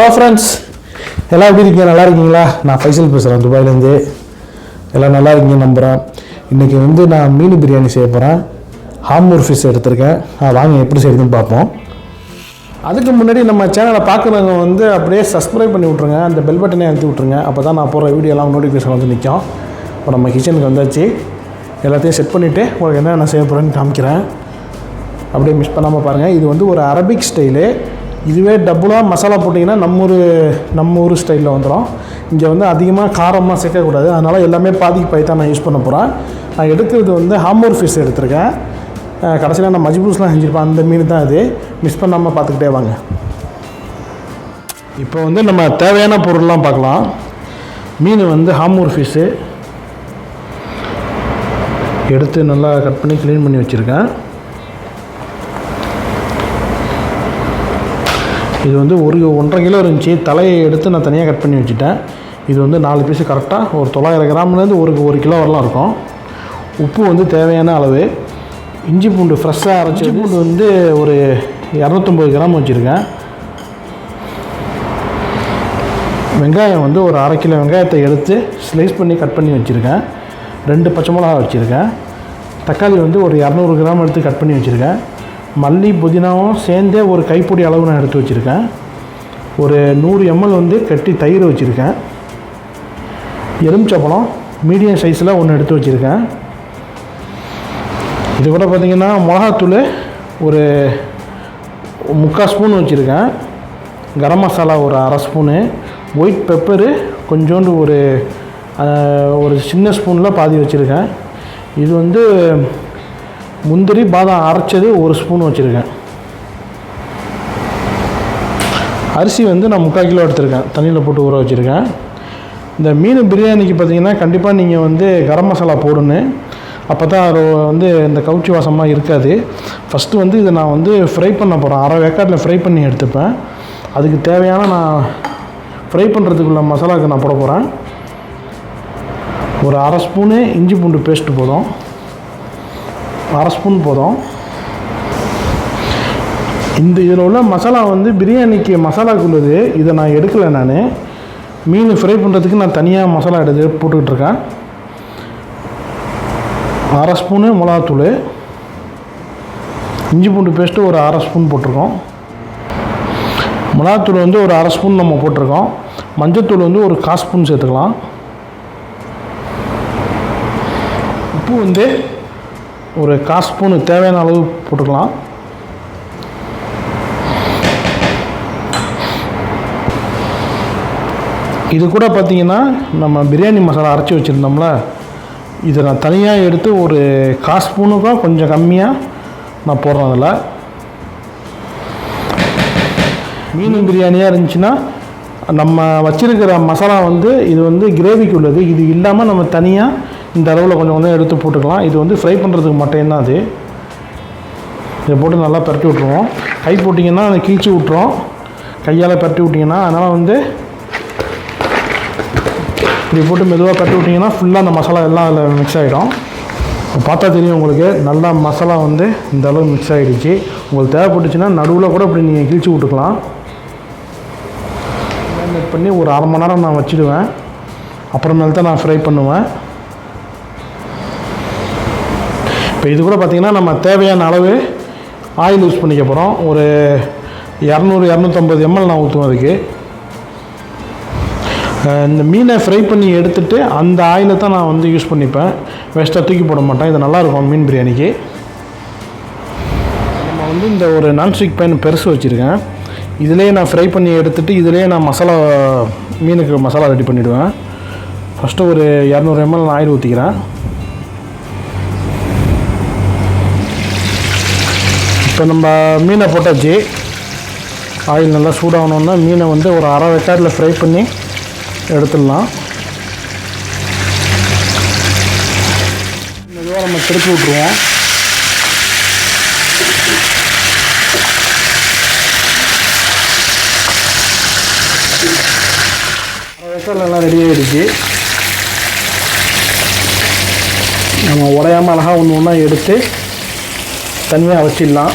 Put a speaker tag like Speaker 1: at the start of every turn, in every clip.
Speaker 1: hello friends எல்லாம் எப்படி இருக்கீங்க நல்லா இருக்கீங்களா நான் ஃபைசல் பேசுகிறேன் துபாயிலேருந்து எல்லாம் நல்லா இருக்கீங்க நம்புகிறேன் இன்றைக்கி வந்து நான் மீன் பிரியாணி செய்ய போகிறேன் ஹாமூர் ஃபிஷ் எடுத்திருக்கேன் வாங்க எப்படி செய்யுதுன்னு பார்ப்போம் அதுக்கு முன்னாடி நம்ம சேனலை பார்க்குறவங்க வந்து அப்படியே சப்ஸ்கிரைப் பண்ணி விட்ருங்க அந்த பெல் பட்டனை அழுத்தி விட்ருங்க அப்போ தான் நான் போகிற வீடியோலாம் நோட்டிஃபிகேஷன் வந்து நிற்கும் இப்போ நம்ம கிச்சனுக்கு வந்தாச்சு எல்லாத்தையும் செட் பண்ணிவிட்டு உங்களுக்கு என்ன நான் செய்ய போகிறேன்னு காமிக்கிறேன் அப்படியே மிஸ் பண்ணாமல் பாருங்கள் இது வந்து ஒரு அரபிக் ஸ்டைலு இதுவே டபுளாக மசாலா போட்டிங்கன்னா நம்ம ஒரு நம்ம ஊர் ஸ்டைலில் வந்துடும் இங்கே வந்து அதிகமாக காரமாக சேர்க்கக்கூடாது அதனால் எல்லாமே பாதிக்கு பாதி தான் நான் யூஸ் பண்ண போகிறேன் நான் எடுக்கிறது வந்து ஹாமூர் ஃபிஷ் எடுத்திருக்கேன் கடைசியில் நான் மஜிபூஸ்லாம் செஞ்சுருப்பேன் அந்த மீன் தான் அது மிஸ் பண்ணாமல் பார்த்துக்கிட்டே வாங்க இப்போ வந்து நம்ம தேவையான பொருள்லாம் பார்க்கலாம் மீன் வந்து ஹாமூர் ஃபிஷ்ஷு எடுத்து நல்லா கட் பண்ணி க்ளீன் பண்ணி வச்சுருக்கேன் இது வந்து ஒரு ஒன்றரை கிலோ இருந்துச்சு தலையை எடுத்து நான் தனியாக கட் பண்ணி வச்சுட்டேன் இது வந்து நாலு பீஸு கரெக்டாக ஒரு தொள்ளாயிரம் கிராம்லேருந்து ஒரு ஒரு கிலோ வரலாம் இருக்கும் உப்பு வந்து தேவையான அளவு இஞ்சி பூண்டு ஃப்ரெஷ்ஷாக அரைச்சி பூண்டு வந்து ஒரு இரநூத்தொம்பது கிராம் வச்சுருக்கேன் வெங்காயம் வந்து ஒரு அரை கிலோ வெங்காயத்தை எடுத்து ஸ்லைஸ் பண்ணி கட் பண்ணி வச்சுருக்கேன் ரெண்டு பச்சை மிளகா வச்சுருக்கேன் தக்காளி வந்து ஒரு இரநூறு கிராம் எடுத்து கட் பண்ணி வச்சுருக்கேன் மல்லி புதினாவும் சேர்ந்தே ஒரு கைப்பொடி அளவு நான் எடுத்து வச்சுருக்கேன் ஒரு நூறு எம்எல் வந்து கட்டி தயிர் வச்சுருக்கேன் எலுமிச்சப்பழம் மீடியம் சைஸில் ஒன்று எடுத்து வச்சுருக்கேன் இது கூட பார்த்திங்கன்னா மிளகாத்தூள் ஒரு முக்கால் ஸ்பூன் வச்சுருக்கேன் கரம் மசாலா ஒரு அரை ஸ்பூனு ஒயிட் பெப்பரு கொஞ்சோண்டு ஒரு ஒரு சின்ன ஸ்பூனில் பாதி வச்சுருக்கேன் இது வந்து முந்திரி பாதாம் அரைச்சது ஒரு ஸ்பூன் வச்சுருக்கேன் அரிசி வந்து நான் முக்கால் கிலோ எடுத்திருக்கேன் தண்ணியில் போட்டு ஊற வச்சுருக்கேன் இந்த மீன் பிரியாணிக்கு பார்த்தீங்கன்னா கண்டிப்பாக நீங்கள் வந்து கரம் மசாலா போடணும் அப்போ தான் அது வந்து இந்த கவுச்சி வாசமாக இருக்காது ஃபஸ்ட்டு வந்து இதை நான் வந்து ஃப்ரை பண்ண போகிறேன் அரை வேக்காட்டில் ஃப்ரை பண்ணி எடுத்துப்பேன் அதுக்கு தேவையான நான் ஃப்ரை பண்ணுறதுக்குள்ள மசாலாவுக்கு நான் போட போகிறேன் ஒரு அரை ஸ்பூனு இஞ்சி பூண்டு பேஸ்ட்டு போதும் அரை ஸ்பூன் போதும் இந்த இதில் உள்ள மசாலா வந்து பிரியாணிக்கு மசாலாக்குள்ளது இதை நான் எடுக்கலை நான் மீன் ஃப்ரை பண்ணுறதுக்கு நான் தனியாக மசாலா எடுத்து போட்டுக்கிட்டுருக்கேன் அரை ஸ்பூனு மிளகாத்தூள் இஞ்சி பூண்டு பேஸ்ட்டு ஒரு அரை ஸ்பூன் போட்டிருக்கோம் மிளகாத்தூள் வந்து ஒரு அரை ஸ்பூன் நம்ம போட்டிருக்கோம் மஞ்சத்தூள் வந்து ஒரு கால் ஸ்பூன் சேர்த்துக்கலாம் உப்பு வந்து ஒரு கால் தேவையான அளவு போட்டுக்கலாம் இது கூட பார்த்திங்கன்னா நம்ம பிரியாணி மசாலா அரைச்சி வச்சுருந்தோம்ல இதை நான் தனியாக எடுத்து ஒரு கால் ஸ்பூனுக்கும் கொஞ்சம் கம்மியாக நான் போடுறேன் அதில் மீன் பிரியாணியாக இருந்துச்சுன்னா நம்ம வச்சுருக்கிற மசாலா வந்து இது வந்து கிரேவிக்கு உள்ளது இது இல்லாமல் நம்ம தனியாக இந்த அளவில் கொஞ்சம் கொஞ்சம் எடுத்து போட்டுக்கலாம் இது வந்து ஃப்ரை பண்ணுறதுக்கு மட்டும் அது இதை போட்டு நல்லா பரட்டி விட்ருவோம் கை போட்டிங்கன்னா அதை கிழிச்சு விட்றோம் கையால் பரட்டி விட்டிங்கன்னா அதனால் வந்து இப்படி போட்டு மெதுவாக பரட்டி விட்டிங்கன்னா ஃபுல்லாக அந்த மசாலா எல்லாம் அதில் மிக்ஸ் ஆகிடும் பார்த்தா தெரியும் உங்களுக்கு நல்லா மசாலா வந்து இந்த அளவு மிக்ஸ் ஆகிடுச்சு உங்களுக்கு தேவைப்பட்டுச்சுன்னா நடுவில் கூட இப்படி நீங்கள் கிழிச்சு விட்டுக்கலாம் மேரினேட் பண்ணி ஒரு அரை மணி நேரம் நான் வச்சுடுவேன் அப்புறமேல்தான் நான் ஃப்ரை பண்ணுவேன் இப்போ இது கூட பார்த்திங்கன்னா நம்ம தேவையான அளவு ஆயில் யூஸ் பண்ணிக்க போகிறோம் ஒரு இரநூறு இரநூத்தம்பது எம்எல் நான் ஊற்றுவோம் அதுக்கு இந்த மீனை ஃப்ரை பண்ணி எடுத்துகிட்டு அந்த ஆயிலை தான் நான் வந்து யூஸ் பண்ணிப்பேன் வேஸ்ட்டாக தூக்கி போட மாட்டேன் இது நல்லாயிருக்கும் மீன் பிரியாணிக்கு நம்ம வந்து இந்த ஒரு நான்ஸ்டிக் பேன் பெருசு வச்சுருக்கேன் இதிலே நான் ஃப்ரை பண்ணி எடுத்துகிட்டு இதிலே நான் மசாலா மீனுக்கு மசாலா ரெடி பண்ணிவிடுவேன் ஃபஸ்ட்டு ஒரு இரநூறு எம்எல் நான் ஆயில் ஊற்றிக்கிறேன் இப்போ நம்ம மீனை போட்டாச்சு ஆயில் நல்லா சூடாகணுன்னா மீனை வந்து ஒரு அரை வெக்காரில் ஃப்ரை பண்ணி எடுத்துடலாம் மெதுவாக நம்ம திருப்பி விட்ருவோம் அரை நல்லா ரெடி ஆகிடுச்சு நம்ம உடையாமல் அழகாக ஒன்று ஒன்றா எடுத்து தனியாக வச்சிடலாம்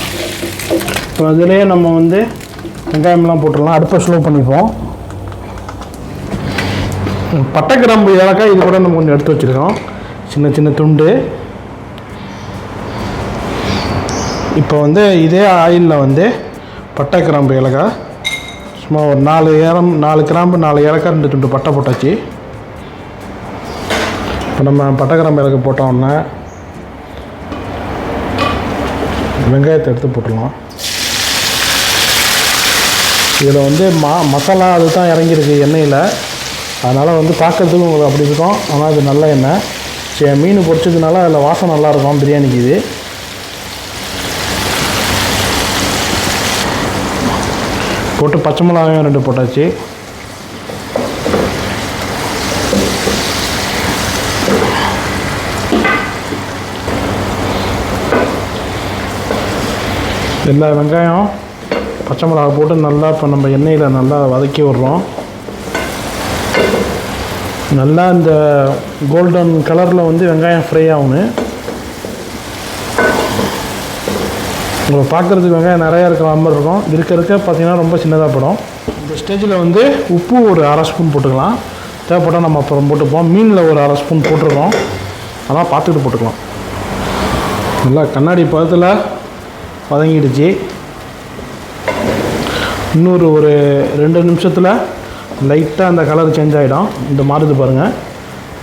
Speaker 1: இப்போ அதிலேயே நம்ம வந்து வெங்காயம்லாம் போட்டுடலாம் அடுப்பை ஸ்லோ பண்ணிப்போம் பட்டை கிராம்பு ஏலக்காய் இது கூட நம்ம கொஞ்சம் எடுத்து வச்சுருக்கோம் சின்ன சின்ன துண்டு இப்போ வந்து இதே ஆயிலில் வந்து பட்டை கிராம்பு ஏலக்காய் சும்மா ஒரு நாலு ஏலம் நாலு கிராம்பு நாலு ஏலக்காய் ரெண்டு துண்டு பட்டை போட்டாச்சு இப்போ நம்ம பட்டை கிராம்பு ஏலக்காய் போட்டோம்னா வெங்காயத்தை எடுத்து போட்டுடலாம் இதில் வந்து மா மசாலா அது தான் இறங்கியிருக்கு எண்ணெயில் அதனால் வந்து பார்க்குறதுக்கு உங்களுக்கு அப்படி இருக்கும் ஆனால் இது நல்ல எண்ணெய் சரி மீன் பொறிச்சதுனால அதில் வாசம் நல்லாயிருக்கும் பிரியாணிக்கு இது போட்டு பச்சை மிளகாயும் ரெண்டு போட்டாச்சு எல்லா வெங்காயம் பச்சை மிளகா போட்டு நல்லா இப்போ நம்ம எண்ணெயில் நல்லா வதக்கி விட்றோம் நல்லா இந்த கோல்டன் கலரில் வந்து வெங்காயம் ஃப்ரை ஆகணும் உங்களை பார்க்குறதுக்கு வெங்காயம் நிறையா இருக்கிற மாதிரி இருக்கும் இருக்க இருக்க பார்த்திங்கன்னா ரொம்ப சின்னதாக படும் இந்த ஸ்டேஜில் வந்து உப்பு ஒரு அரை ஸ்பூன் போட்டுக்கலாம் தேவைப்பட்டால் நம்ம அப்புறம் போட்டுப்போம் மீனில் ஒரு அரை ஸ்பூன் போட்டுருக்கோம் அதெல்லாம் பார்த்துட்டு போட்டுக்கலாம் நல்லா கண்ணாடி பதத்தில் வதங்கிடுச்சு இன்னொரு ஒரு ரெண்டு நிமிஷத்தில் லைட்டாக அந்த கலர் சேஞ்ச் ஆகிடும் இந்த மாறுது பாருங்கள்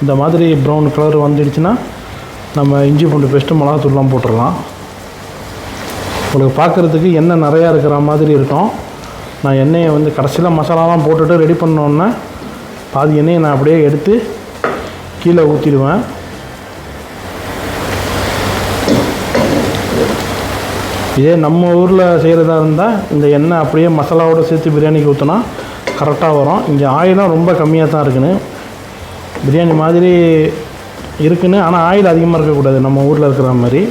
Speaker 1: இந்த மாதிரி ப்ரௌன் கலர் வந்துடுச்சுன்னா நம்ம இஞ்சி பூண்டு பேஸ்ட்டு மிளகாத்தூள்லாம் போட்டுடலாம் உங்களுக்கு பார்க்குறதுக்கு எண்ணெய் நிறையா இருக்கிற மாதிரி இருக்கும் நான் எண்ணெயை வந்து கடைசியில் மசாலாலாம் போட்டுட்டு ரெடி பண்ணோன்னே பாதி எண்ணெயை நான் அப்படியே எடுத்து கீழே ஊற்றிடுவேன் இதே நம்ம ஊரில் செய்கிறதா இருந்தால் இந்த எண்ணெய் அப்படியே மசாலாவோடு சேர்த்து பிரியாணிக்கு ஊற்றினா கரெக்டாக வரும் இங்கே ஆயிலும் ரொம்ப கம்மியாக தான் இருக்குன்னு பிரியாணி மாதிரி இருக்குன்னு ஆனால் ஆயில் அதிகமாக இருக்கக்கூடாது நம்ம ஊரில் இருக்கிற மாதிரி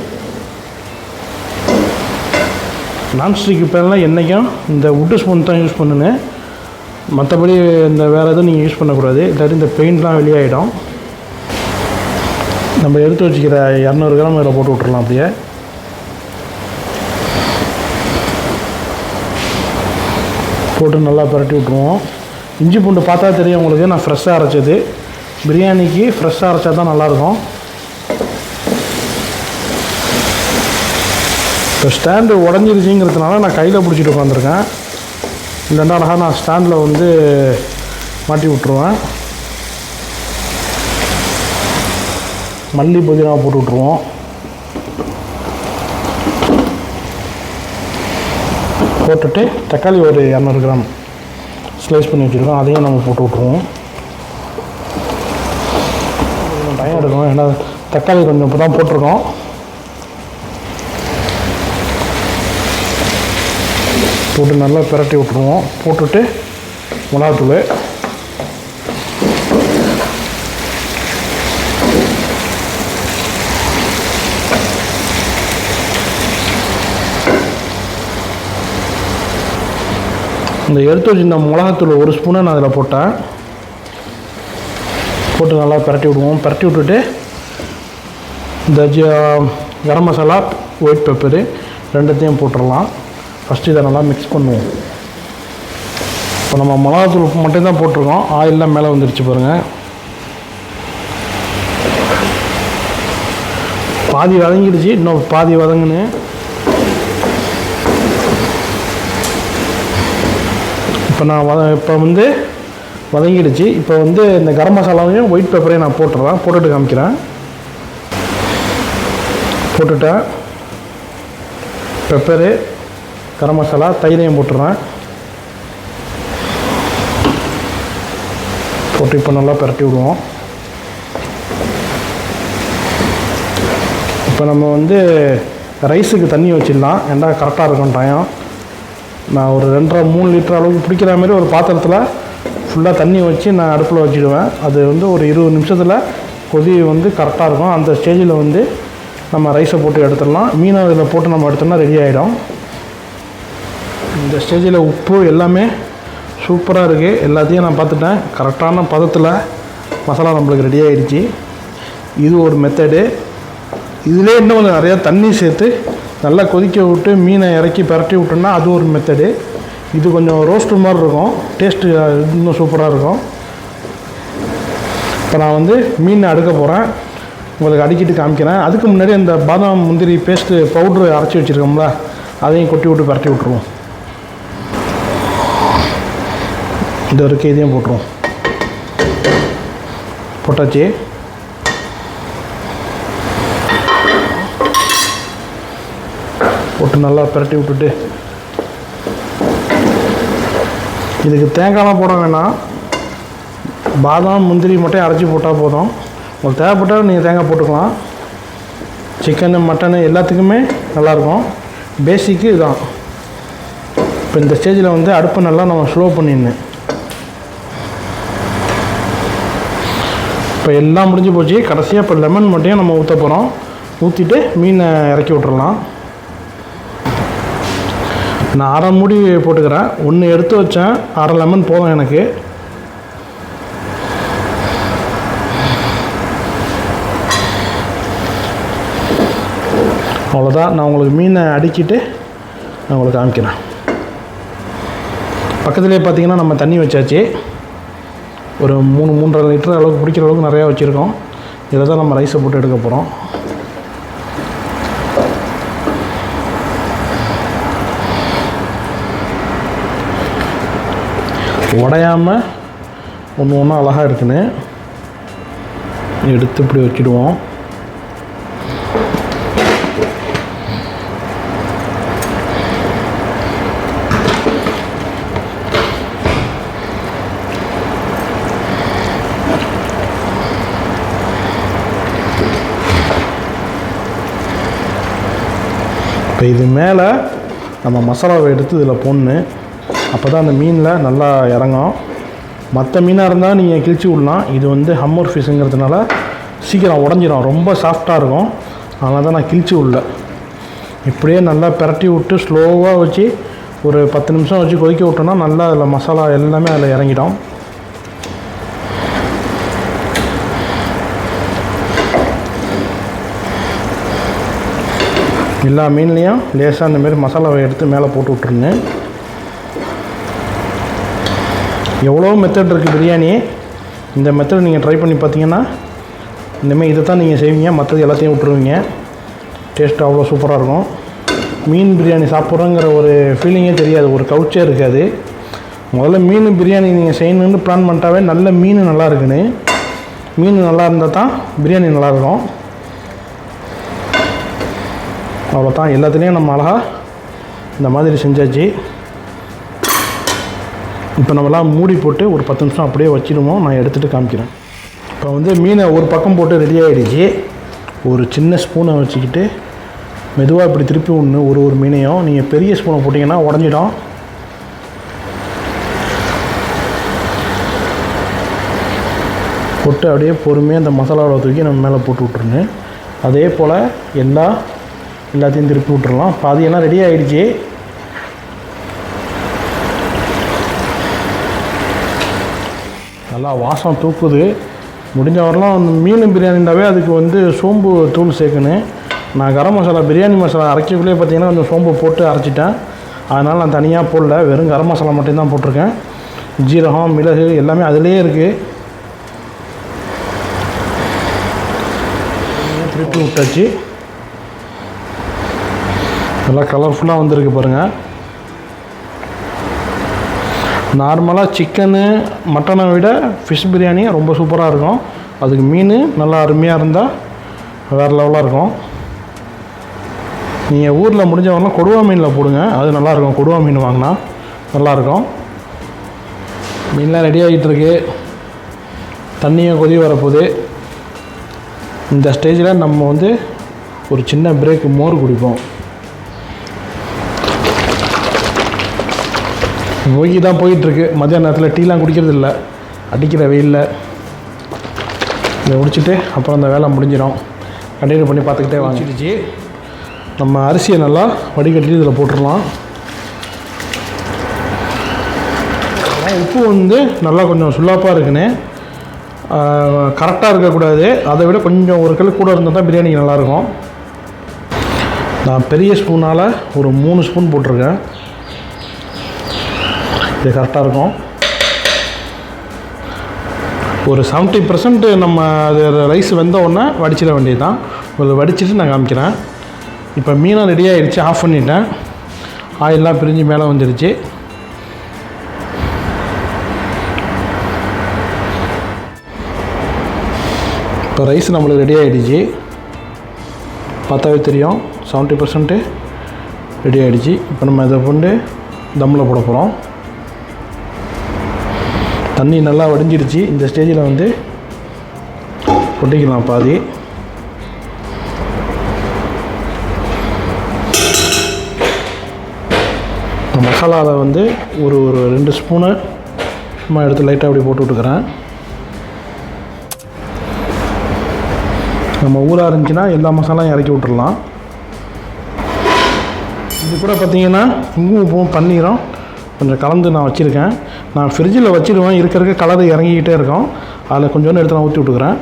Speaker 1: நான்ஸ்டிக் பேரெலாம் என்றைக்கும் இந்த உட்டு ஸ்பூன் தான் யூஸ் பண்ணுன்னு மற்றபடி இந்த வேறு எதுவும் நீங்கள் யூஸ் பண்ணக்கூடாது இல்லாட்டி இந்த பெயிண்ட்லாம் வெளியாகிடும் நம்ம எடுத்து வச்சுக்கிற இரநூறு கிராம் இதில் போட்டு விட்ருலாம் அப்படியே போட்டு நல்லா பரட்டி விட்ருவோம் இஞ்சி பூண்டு பார்த்தா தெரியும் உங்களுக்கு நான் ஃப்ரெஷ்ஷாக அரைச்சது பிரியாணிக்கு ஃப்ரெஷ்ஷாக அரைச்சா தான் நல்லாயிருக்கும் இப்போ ஸ்டாண்டு உடஞ்சிருச்சிங்கிறதுனால நான் கையில் பிடிச்சிட்டு உட்காந்துருக்கேன் இல்லைன்னா அழகாக நான் ஸ்டாண்டில் வந்து மாட்டி விட்ருவேன் மல்லி புதினா போட்டு விட்ருவோம் போட்டுட்டு தக்காளி ஒரு இரநூறு கிராம் ஸ்லைஸ் பண்ணி வச்சுருக்கோம் அதையும் நம்ம போட்டு விட்ருவோம் டைம் எடுக்கணும் ஏன்னா தக்காளி கொஞ்சம் இப்போ தான் போட்டிருக்கோம் போட்டு நல்லா பிரட்டி விட்ருவோம் போட்டுட்டு மிளகாத்தூள் இந்த எடுத்து வச்சுருந்த மிளகாத்தூள் ஒரு ஸ்பூனை நான் அதில் போட்டேன் போட்டு நல்லா பரட்டி விடுவோம் பரட்டி விட்டுட்டு இந்த கரம் மசாலா ஒயிட் பெப்பரு ரெண்டுத்தையும் போட்டுடலாம் ஃபஸ்ட்டு இதை நல்லா மிக்ஸ் பண்ணுவோம் இப்போ நம்ம மிளகாத்தூள் உப்பு மட்டும்தான் போட்டிருக்கோம் ஆயிலெலாம் மேலே வந்துருச்சு பாருங்கள் பாதி வதங்கிடுச்சு இன்னும் பாதி வதங்குன்னு இப்போ நான் வ இப்போ வந்து வதங்கிடுச்சு இப்போ வந்து இந்த கரம் மசாலாவையும் ஒயிட் பேப்பரையும் நான் போட்டுடுறேன் போட்டுட்டு காமிக்கிறேன் போட்டுட்டேன் பெப்பரு கரம் மசாலா தயிரையும் போட்டுடுறேன் போட்டு இப்போ நல்லா பரட்டி விடுவோம் இப்போ நம்ம வந்து ரைஸுக்கு தண்ணி வச்சிடலாம் ஏன்னா கரெக்டாக இருக்கும் டயம் நான் ஒரு ரெண்டரை மூணு லிட்டர் அளவுக்கு பிடிக்கிற மாதிரி ஒரு பாத்திரத்தில் ஃபுல்லாக தண்ணி வச்சு நான் அடுப்பில் வச்சுடுவேன் அது வந்து ஒரு இருபது நிமிஷத்தில் கொதி வந்து கரெக்டாக இருக்கும் அந்த ஸ்டேஜில் வந்து நம்ம ரைஸை போட்டு எடுத்துடலாம் மீனை இதில் போட்டு நம்ம எடுத்தோம்னா ரெடி ஆகிடும் இந்த ஸ்டேஜில் உப்பு எல்லாமே சூப்பராக இருக்குது எல்லாத்தையும் நான் பார்த்துட்டேன் கரெக்டான பதத்தில் மசாலா நம்மளுக்கு ரெடி ஆகிடுச்சி இது ஒரு மெத்தடு இதிலே இன்னும் கொஞ்சம் நிறையா தண்ணி சேர்த்து நல்லா கொதிக்க விட்டு மீனை இறக்கி பரட்டி விட்டோம்னா அது ஒரு மெத்தடு இது கொஞ்சம் ரோஸ்ட்டு மாதிரி இருக்கும் டேஸ்ட்டு இன்னும் சூப்பராக இருக்கும் இப்போ நான் வந்து மீன் அடுக்க போகிறேன் உங்களுக்கு அடிக்கிட்டு காமிக்கிறேன் அதுக்கு முன்னாடி அந்த பாதாம் முந்திரி பேஸ்ட்டு பவுட்ரு அரைச்சி வச்சுருக்கோம்ல அதையும் கொட்டி விட்டு பரட்டி விட்ருவோம் இந்த ஒரு இதையும் போட்டுருவோம் போட்டாச்சு போட்டு நல்லா பிரட்டி விட்டுட்டு இதுக்கு தேங்காய்லாம் போட வேணாம் பாதாம் முந்திரி மட்டும் அரைச்சி போட்டால் போதும் உங்களுக்கு தேவைப்பட்டால் நீங்கள் தேங்காய் போட்டுக்கலாம் சிக்கனு மட்டனு எல்லாத்துக்குமே நல்லாயிருக்கும் பேசிக்கு இதுதான் இப்போ இந்த ஸ்டேஜில் வந்து அடுப்பை நல்லா நம்ம ஸ்லோ பண்ணிடணும் இப்போ எல்லாம் முடிஞ்சு போச்சு கடைசியாக இப்போ லெமன் மட்டும் நம்ம ஊற்ற போகிறோம் ஊற்றிட்டு மீனை இறக்கி விட்டுறலாம் நான் அரை முடி போட்டுக்கிறேன் ஒன்று எடுத்து வச்சேன் அரை லெமன் போதும் எனக்கு அவ்வளோதான் நான் உங்களுக்கு மீனை அடிக்கிட்டு நான் உங்களுக்கு காமிக்கிறேன் பக்கத்துலேயே பார்த்திங்கன்னா நம்ம தண்ணி வச்சாச்சு ஒரு மூணு மூன்றரை லிட்டர் அளவுக்கு பிடிக்கிற அளவுக்கு நிறையா வச்சுருக்கோம் இதை தான் நம்ம ரைஸை போட்டு எடுக்க போகிறோம் உடையாமல் ஒன்று ஒன்றும் அழகாக இருக்குன்னு எடுத்து இப்படி வச்சுடுவோம் இப்போ இது மேலே நம்ம மசாலாவை எடுத்து இதில் போடணும் அப்போ தான் அந்த மீனில் நல்லா இறங்கும் மற்ற மீனாக இருந்தால் நீங்கள் கிழிச்சு விடலாம் இது வந்து ஹம்மர் ஃபிஷ்ஷுங்கிறதுனால சீக்கிரம் உடஞ்சிரும் ரொம்ப சாஃப்டாக இருக்கும் அதனால் தான் நான் கிழிச்சு விடல இப்படியே நல்லா பிரட்டி விட்டு ஸ்லோவாக வச்சு ஒரு பத்து நிமிஷம் வச்சு கொதிக்க விட்டோன்னா நல்லா அதில் மசாலா எல்லாமே அதில் இறங்கிடும் எல்லா மீன்லேயும் லேசாக இந்தமாரி மசாலாவை எடுத்து மேலே போட்டு விட்ருங்க எவ்வளோ மெத்தட் இருக்குது பிரியாணி இந்த மெத்தட் நீங்கள் ட்ரை பண்ணி பார்த்தீங்கன்னா இந்தமாரி இதை தான் நீங்கள் செய்வீங்க மற்றது எல்லாத்தையும் விட்டுருவீங்க டேஸ்ட் அவ்வளோ சூப்பராக இருக்கும் மீன் பிரியாணி சாப்பிட்றோங்கிற ஒரு ஃபீலிங்கே தெரியாது ஒரு கவுச்சே இருக்காது முதல்ல மீன் பிரியாணி நீங்கள் செய்யணுன்னு பிளான் பண்ணிட்டாவே நல்ல மீன் நல்லா இருக்குன்னு மீன் நல்லா இருந்தால் தான் பிரியாணி நல்லாயிருக்கும் தான் எல்லாத்துலேயும் நம்ம அழகாக இந்த மாதிரி செஞ்சாச்சு இப்போ நம்மலாம் மூடி போட்டு ஒரு பத்து நிமிஷம் அப்படியே வச்சிடுவோம் நான் எடுத்துகிட்டு காமிக்கிறேன் இப்போ வந்து மீனை ஒரு பக்கம் போட்டு ரெடி ஆகிடுச்சு ஒரு சின்ன ஸ்பூனை வச்சுக்கிட்டு மெதுவாக இப்படி திருப்பி ஒன்று ஒரு ஒரு மீனையும் நீங்கள் பெரிய ஸ்பூனை போட்டிங்கன்னா உடஞ்சிடும் போட்டு அப்படியே பொறுமையாக அந்த மசாலாவை தூக்கி நம்ம மேலே போட்டு விட்ருங்க அதே போல் எல்லா எல்லாத்தையும் திருப்பி விட்டுறலாம் பாதியெல்லாம் ரெடி ஆகிடுச்சி நல்லா வாசம் தூக்குது முடிஞ்ச வரலாம் அந்த மீன் பிரியாணினாவே அதுக்கு வந்து சோம்பு தூள் சேர்க்கணும் நான் கரம் மசாலா பிரியாணி மசாலா அரைக்கக்குள்ளே பார்த்தீங்கன்னா கொஞ்சம் சோம்பு போட்டு அரைச்சிட்டேன் அதனால் நான் தனியாக போடல வெறும் கரம் மசாலா மட்டும்தான் போட்டிருக்கேன் ஜீரகம் மிளகு எல்லாமே அதுலேயே இருக்குது திருப்பி விட்டாச்சு நல்லா கலர்ஃபுல்லாக வந்திருக்கு பாருங்கள் நார்மலாக சிக்கனு மட்டனை விட ஃபிஷ் பிரியாணி ரொம்ப சூப்பராக இருக்கும் அதுக்கு மீன் நல்லா அருமையாக இருந்தால் வேறு லெவலாக இருக்கும் நீங்கள் ஊரில் முடிஞ்சவங்களாம் கொடுவா மீனில் போடுங்க அது நல்லாயிருக்கும் கொடுவா மீன் வாங்கினா நல்லாயிருக்கும் மீன்லாம் ரெடி ஆகிட்டு இருக்கு தண்ணியும் கொதி வரப்போகுது இந்த ஸ்டேஜில் நம்ம வந்து ஒரு சின்ன பிரேக் மோர் குடிப்போம் போய் தான் போயிட்டுருக்கு மதியான நேரத்தில் டீலாம் குடிக்கிறது இல்லை அடிக்கிற வெயிலில் இதை முடிச்சுட்டு அப்புறம் அந்த வேலை முடிஞ்சிடும் கண்டினியூ பண்ணி பார்த்துக்கிட்டே வாங்கிடுச்சு நம்ம அரிசியை நல்லா வடிகட்டி இதில் போட்டுடலாம் உப்பு வந்து நல்லா கொஞ்சம் சுல்லாப்பாக இருக்குன்னு கரெக்டாக இருக்கக்கூடாது அதை விட கொஞ்சம் ஒரு கல் கூட இருந்தால் தான் பிரியாணி நல்லாயிருக்கும் நான் பெரிய ஸ்பூனால் ஒரு மூணு ஸ்பூன் போட்டிருக்கேன் இது கரெக்டாக இருக்கும் ஒரு செவன்ட்டி பர்சன்ட்டு நம்ம அது ரைஸ் வெந்த உடனே வடிச்சிட வேண்டியது தான் ஒரு வடிச்சிட்டு நான் காமிக்கிறேன் இப்போ மீனாக ரெடி ஆகிடுச்சு ஆஃப் பண்ணிட்டேன் ஆயிலெலாம் பிரிஞ்சு மேலே வந்துடுச்சு இப்போ ரைஸ் நம்மளுக்கு ரெடி ஆகிடுச்சு பார்த்தாவே தெரியும் செவன்ட்டி பர்சன்ட்டு ரெடி ஆகிடுச்சு இப்போ நம்ம இதை கொண்டு தம்மில் போட போகிறோம் தண்ணி நல்லா வடிஞ்சிருச்சு இந்த ஸ்டேஜில் வந்து கொட்டிக்கலாம் பாதி மசாலாவில் வந்து ஒரு ஒரு ரெண்டு ஸ்பூனு சும்மா எடுத்து லைட்டாக அப்படி போட்டு விட்டுக்கிறேன் நம்ம ஊராக இருந்துச்சுன்னா எல்லா மசாலாவும் இறக்கி விட்டுடலாம் இது கூட பார்த்திங்கன்னா குங்குமப்பூவும் பன்னீரும் கொஞ்சம் கலந்து நான் வச்சுருக்கேன் நான் ஃப்ரிட்ஜில் வச்சுருவேன் இருக்க இருக்க கலதை இறங்கிக்கிட்டே இருக்கும் அதில் கொஞ்சோண்டு எடுத்து நான் ஊற்றி விட்டுக்கிறேன்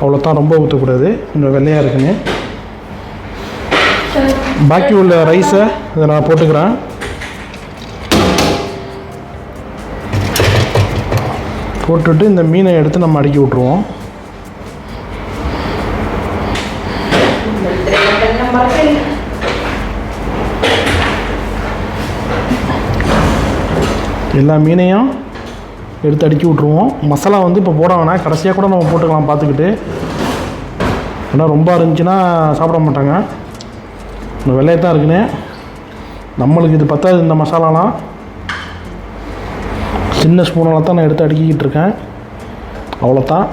Speaker 1: அவ்வளோதான் ரொம்ப ஊற்றக்கூடாது கொஞ்சம் வெள்ளையாக இருக்குன்னு பாக்கி உள்ள ரைஸை இதை நான் போட்டுக்கிறேன் போட்டுட்டு இந்த மீனை எடுத்து நம்ம அடுக்கி விட்ருவோம் எல்லா மீனையும் எடுத்து அடுக்கி விட்ருவோம் மசாலா வந்து இப்போ போட வேணாம் கடைசியாக கூட நம்ம போட்டுக்கலாம் பார்த்துக்கிட்டு ஏன்னா ரொம்ப இருந்துச்சுன்னா சாப்பிட மாட்டாங்க இந்த தான் இருக்குன்னு நம்மளுக்கு இது பத்தாது இந்த மசாலாலாம் சின்ன ஸ்பூனால் தான் நான் எடுத்து அடுக்கிக்கிட்டு இருக்கேன் அவ்வளோதான்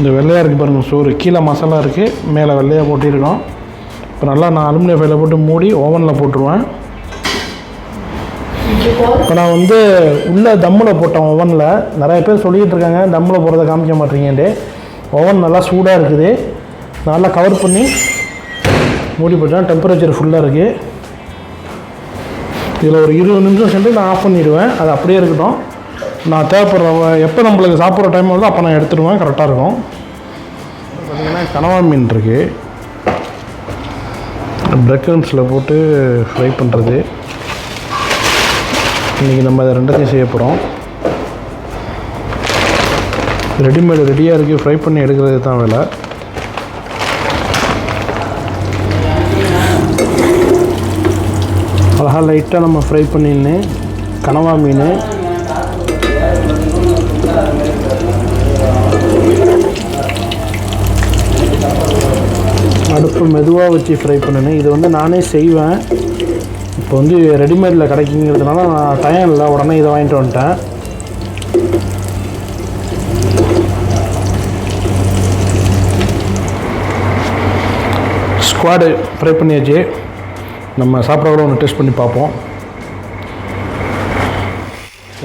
Speaker 1: இந்த வெள்ளையாக இருக்குது பாருங்கள் சோறு கீழே மசாலா இருக்குது மேலே வெள்ளையாக போட்டிருக்கோம் இப்போ நல்லா நான் அலுமினிய ஃபைலில் போட்டு மூடி ஓவனில் போட்டுருவேன் இப்போ நான் வந்து உள்ளே தம்மில் போட்டேன் ஓவனில் நிறைய பேர் சொல்லிகிட்டு இருக்காங்க தம்மில் போடுறத காமிக்க மாட்டேங்கிட்டு ஓவன் நல்லா சூடாக இருக்குது நல்லா கவர் பண்ணி மூடி போட்டேன் டெம்பரேச்சர் ஃபுல்லாக இருக்குது இதில் ஒரு இருபது நிமிஷம் சென்று நான் ஆஃப் பண்ணிடுவேன் அது அப்படியே இருக்கட்டும் நான் தேவைப்படுற எப்போ நம்மளுக்கு சாப்பிட்ற டைம் வருதோ அப்போ நான் எடுத்துடுவேன் கரெக்டாக இருக்கும் பார்த்திங்கன்னா கனவா மீன் இருக்குது பிரட் போட்டு ஃப்ரை பண்ணுறது இன்றைக்கி நம்ம அதை ரெண்டத்தையும் செய்ய போகிறோம் ரெடிமேடு ரெடியாக இருக்குது ஃப்ரை பண்ணி எடுக்கிறது தான் வேலை அழகாக லைட்டாக நம்ம ஃப்ரை பண்ணின்னு கனவா மீன் அடுப்பு மெதுவாக வச்சு ஃப்ரை பண்ணணும் இது வந்து நானே செய்வேன் இப்போ வந்து ரெடிமேடில் கிடைக்குங்கிறதுனால நான் டைம் இல்லை உடனே இதை வாங்கிட்டு வந்துட்டேன் ஸ்குவாடு ஃப்ரை பண்ணியாச்சு நம்ம சாப்பிட்ற ஒன்று டேஸ்ட் பண்ணி பார்ப்போம்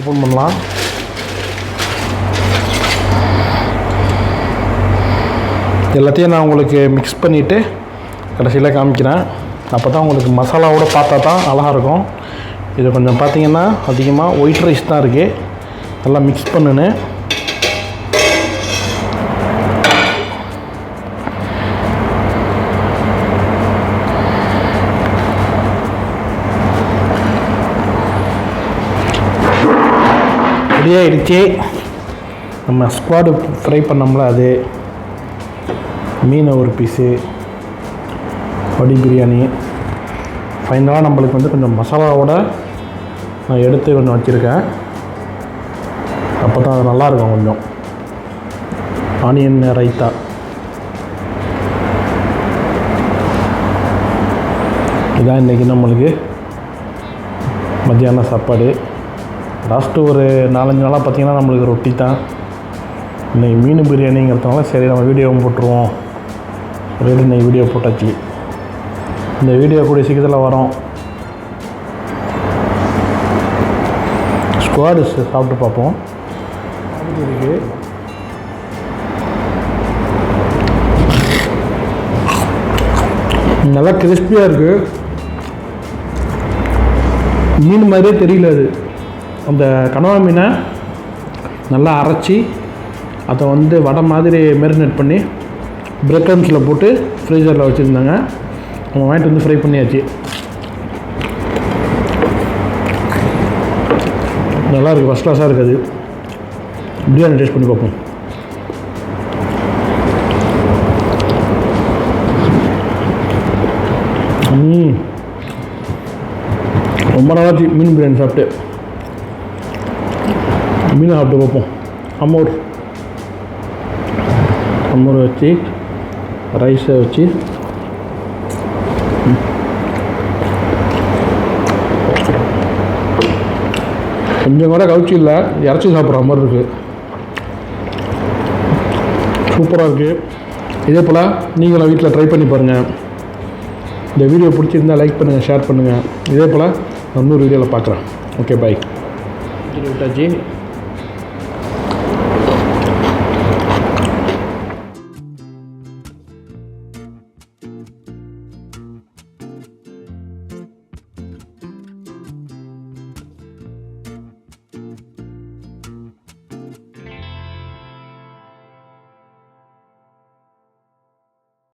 Speaker 1: ஓப்பன் பண்ணலாம் எல்லாத்தையும் நான் உங்களுக்கு மிக்ஸ் பண்ணிவிட்டு கடைசியில் காமிக்கிறேன் அப்போ தான் உங்களுக்கு மசாலாவோட பார்த்தா தான் அழகாக இருக்கும் இது கொஞ்சம் பார்த்தீங்கன்னா அதிகமாக ஒயிட் ரைஸ் தான் இருக்குது நல்லா மிக்ஸ் பண்ணுன்னு ரெடி நம்ம ஸ்குவாடு ஃப்ரை பண்ணோம்ல அது மீனை ஒரு பீஸு வடி பிரியாணி ஃபைனலாக நம்மளுக்கு வந்து கொஞ்சம் மசாலாவோட நான் எடுத்து கொஞ்சம் வச்சுருக்கேன் அப்போ தான் அது நல்லாயிருக்கும் கொஞ்சம் ஆனியன் ரைத்தா இதான் இன்றைக்கி நம்மளுக்கு மத்தியான சாப்பாடு லாஸ்ட்டு ஒரு நாலஞ்சு நாளாக பார்த்திங்கன்னா நம்மளுக்கு ரொட்டி தான் இன்றைக்கி மீன் பிரியாணிங்கிறதுனால சரி நம்ம வீடியோவும் போட்டுருவோம் ரெடி இன்றைக்கி வீடியோ போட்டாச்சு இந்த வீடியோ கூட சீக்கிரத்தில் வரும் ஸ்குவாடு சாப்பிட்டு பார்ப்போம் நல்லா கிறிஸ்பியாக இருக்குது மீன் மாதிரியே தெரியல அது அந்த கனவா மீனை நல்லா அரைச்சி அதை வந்து வடை மாதிரி மேரினேட் பண்ணி பிரெக்ரம்ஸில் போட்டு ஃப்ரீசரில் வச்சுருந்தாங்க நம்ம வாங்கிட்டு வந்து ஃப்ரை பண்ணியாச்சு நல்லா இருக்குது ஃபஸ்ட் கிளாஸாக இருக்குது பிரியாணி டேஸ்ட் பண்ணி பார்ப்போம் ரொம்ப நாளாச்சு மீன் பிரியாணி சாப்பிட்டு மீன் சாப்பிட்டு பார்ப்போம் அம்மூர் அம்மூர் வச்சு ரைஸை வச்சு கொஞ்சம் கூட கவுச்சி இல்லை இறச்சி சாப்பிட்ற மாதிரி இருக்குது சூப்பராக இருக்குது இதே போல் நீங்களும் வீட்டில் ட்ரை பண்ணி பாருங்கள் இந்த வீடியோ பிடிச்சிருந்தால் லைக் பண்ணுங்கள் ஷேர் பண்ணுங்கள் இதே போல் இன்னொரு வீடியோவில் பார்க்குறேன் ஓகே பாய் விட்டாச்சு